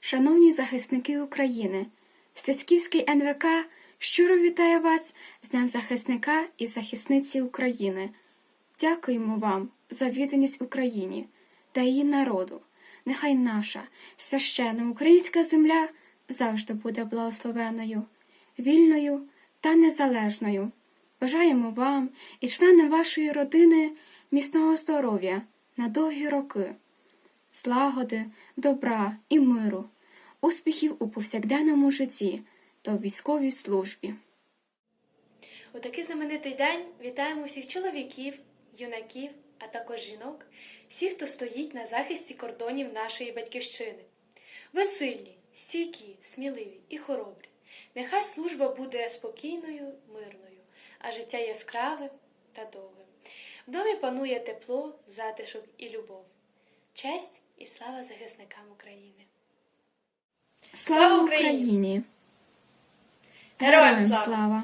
шановні захисники України, Стецьківський НВК щиро вітає вас з Днем захисника і захисниці України. Дякуємо вам за відданість Україні та її народу. Нехай наша священна українська земля завжди буде благословеною, вільною та незалежною. Бажаємо вам і членам вашої родини міцного здоров'я на довгі роки, злагоди, добра і миру, успіхів у повсякденному житті та у військовій службі. У такий знаменитий день вітаємо всіх чоловіків, юнаків, а також жінок, всіх, хто стоїть на захисті кордонів нашої батьківщини. Ви сильні, стійкі, сміливі і хоробрі. Нехай служба буде спокійною, мирною, а життя яскравим та довгим. В домі панує тепло, затишок і любов. Честь і слава захисникам України! Слава Слава Україні! Героям слава!